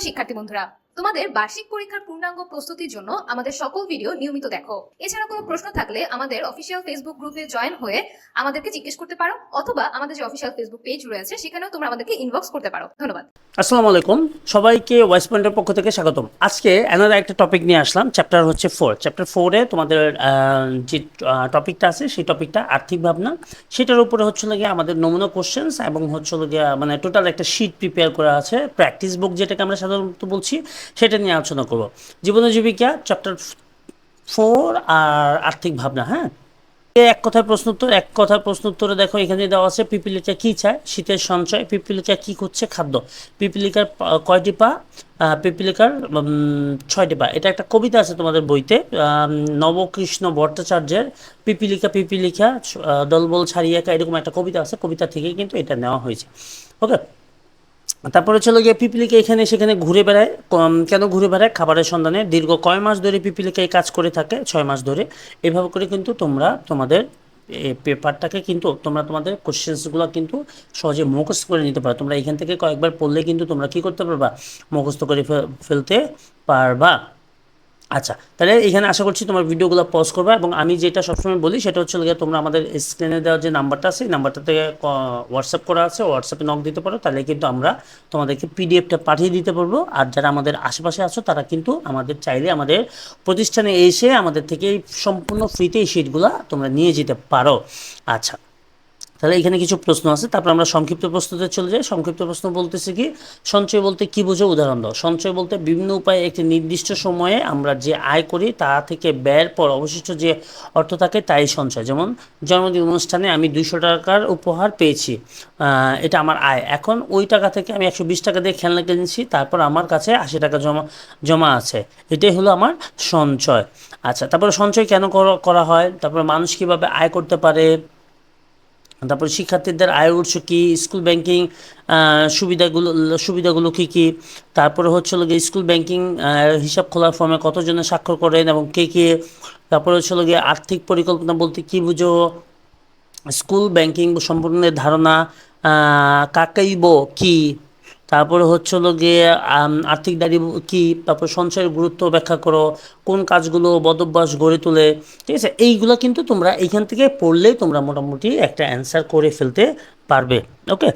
শিক্ষার্থী বন্ধুরা তোমাদের বার্ষিক পরীক্ষার পূর্ণাঙ্গ প্রস্তুতির জন্য আমাদের সকল ভিডিও নিয়মিত দেখো। এছাড়া কোনো প্রশ্ন থাকলে আমাদের অফিসিয়াল ফেসবুক গ্রুপে জয়েন হয়ে আমাদেরকে জিজ্ঞেস করতে পারো, অথবা আমাদের যে অফিসিয়াল ফেসবুক পেজ রয়েছে, সেখানেও তোমরা আমাদেরকে ইনবক্স করতে পারো। ধন্যবাদ। আসসালামু আলাইকুম। সবাইকে ওয়েস্ট পয়েন্টের পক্ষ থেকে স্বাগতম। আজকে অ্যানাদার একটা টপিক নিয়ে আসলাম চ্যাপ্টার হচ্ছে ফোর চ্যাপ্টার ফোরে তোমাদের যে টপিকটা আছে, সেই টপিকটা আর্থিক ভাবনা, সেটার উপরে হচ্ছে গিয়ে আমাদের নমুনা কোশ্চেন্স এবং হচ্ছে গিয়ে মানে টোটাল একটা শিট প্রিপেয়ার করা আছে প্র্যাকটিস বুক যেটাকে আমরা সাধারণত বলছি। সেটা নিয়ে আলোচনা করব। জীবন জীবিকা চ্যাপ্টার ফোর আর আর্থিক ভাবনা হ্যাঁ? এক কথায় প্রশ্ন উত্তর, এক কথায় প্রশ্ন উত্তরে দেখো এখানে দেওয়া আছে পিপিলিকা কি চায়? শীতের সঞ্চয়, পিপিলিকা কি করছে খাদ্য। পিপিলিকার কয়টি পা? পিপিলিকার ছয়টি পা। এটা একটা কবিতা আছে তোমাদের বইতে নবকৃষ্ণ ভট্টাচার্যের পিপিলিকা পিপিলিকা দলবল ছাড়িয়ে এরকম একটা কবিতা আছে, কবিতা থেকেই কিন্তু এটা নেওয়া হয়েছে। ওকে? তারপরে ছিল গিয়ে পিপিলিকা এখানে, সেখানে ঘুরে বেড়ায় কেন ঘুরে বেড়ায়? খাবারের সন্ধানে দীর্ঘ কয় মাস ধরে পিপিলিকা এই কাজ করে থাকে? ছয় মাস ধরে। এভাবে করে কিন্তু তোমরা তোমাদের এই পেপারটাকে কিন্তু, তোমরা তোমাদের কোশ্চেন্সগুলো কিন্তু সহজে মুখস্থ করে নিতে পারো। তোমরা এখান থেকে কয়েকবার পড়লে কিন্তু তোমরা কি করতে পারবা? মুখস্থ করে ফেলতে পারবা। আচ্ছা তাহলে এখানে আশা করছি তোমার ভিডিওগুলো পজ করবে এবং আমি যেটা সবসময় বলি সেটা হচ্ছে গিয়ে তোমরা আমাদের স্ক্রিনে দেওয়া যে নাম্বারটা আছে, এই নাম্বারটাতে হোয়াটসঅ্যাপ করা আছে হোয়াটসঅ্যাপে নক দিতে পারো, তাহলে কিন্তু আমরা তোমাদেরকে পিডিএফটা পাঠিয়ে দিতে পারব। আর যারা আমাদের আশেপাশে আছো, তারা কিন্তু আমাদের চাইলে আমাদের প্রতিষ্ঠানে এসে আমাদের থেকে সম্পূর্ণ ফ্রিতে এই শিটগুলো তোমরা নিয়ে যেতে পারো। আচ্ছা তাহলে এখানে কিছু প্রশ্ন আছে। তারপর আমরা সংক্ষিপ্ত প্রশ্নতে চলে যাই। সংক্ষিপ্ত প্রশ্ন বলতেছে কি, সঞ্চয় বলতে কি বোঝো? উদাহরণ দাও। সঞ্চয় বলতে বিভিন্ন উপায়ে একটি নির্দিষ্ট সময়ে আমরা যে আয় করি তা থেকে ব্যয়ের পর অবশিষ্ট যে অর্থ থাকে তাই সঞ্চয়। যেমন, জন্মদিন অনুষ্ঠানে আমি দুইশো টাকার উপহার পেয়েছি এটা আমার আয়। এখন ওই টাকা থেকে আমি একশো বিশ টাকা দিয়ে খেলনা কিনেছি তারপর আমার কাছে আশি টাকা জমা জমা আছে। এটাই হলো আমার সঞ্চয়। আচ্ছা তারপরে সঞ্চয় কেন করা হয়? তারপরে মানুষ কীভাবে আয় করতে পারে? তারপরে শিক্ষার্থীদের আয়ের উৎস কী? স্কুল ব্যাংকিং সুবিধাগুলো সুবিধাগুলো কী কী? তারপরে হচ্ছে গিয়ে স্কুল ব্যাংকিং হিসাব খোলার ফর্মে কতজনে স্বাক্ষর করেন এবং কে কে? তারপরে হচ্ছে গিয়ে আর্থিক পরিকল্পনা বলতে কী বুঝো? স্কুল ব্যাংকিং সম্পূর্ণের ধারণা কাকাইব কি? তারপরে হচ্ছে হলো গিয়ে আর্থিক দাঁড়ি কি, তারপর সঞ্চয়ের গুরুত্ব ব্যাখ্যা করো, কোন কাজগুলো বদভ্যাস গড়ে তোলে, ঠিক আছে? এইগুলো কিন্তু তোমরা এইখান থেকে পড়লেই তোমরা মোটামুটি একটা অ্যান্সার করে ফেলতে পারবে ওকে